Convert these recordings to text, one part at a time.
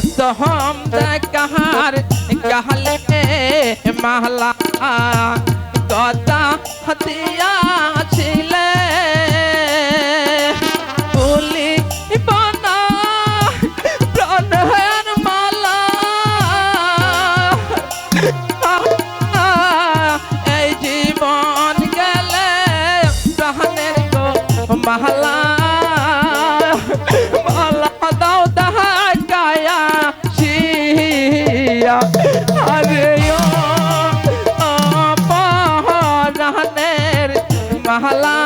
सोहम कहर कहल के महला गदा हतिया छिले बोली बना प्राण माला ए जीवन गले सहने को महला মালা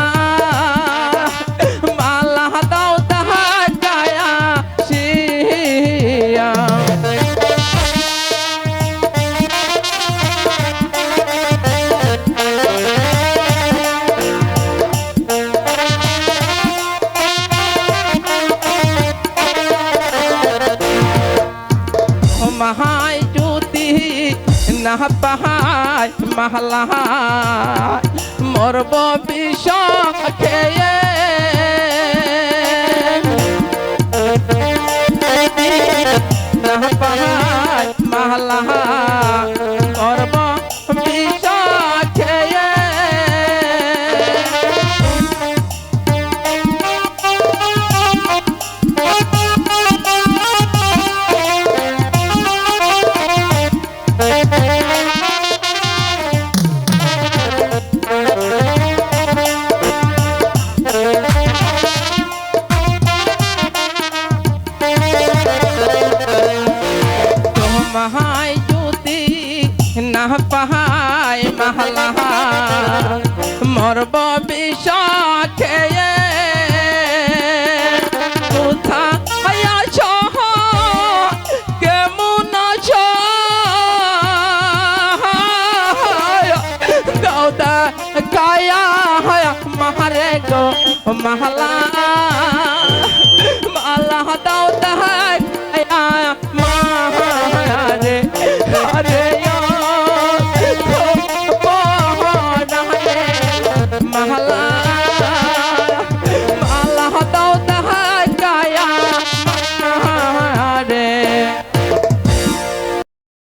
মালা দাও তাহা গায়া শিয়া। জ্যোতি না পাহাই মহলা মরব বিষ খেয়ে। না পাহাই মহলা পাহাই মহলা মরব বিষ খেয়ে গৌদা কায়া মহারে গো মহলা মালা দাও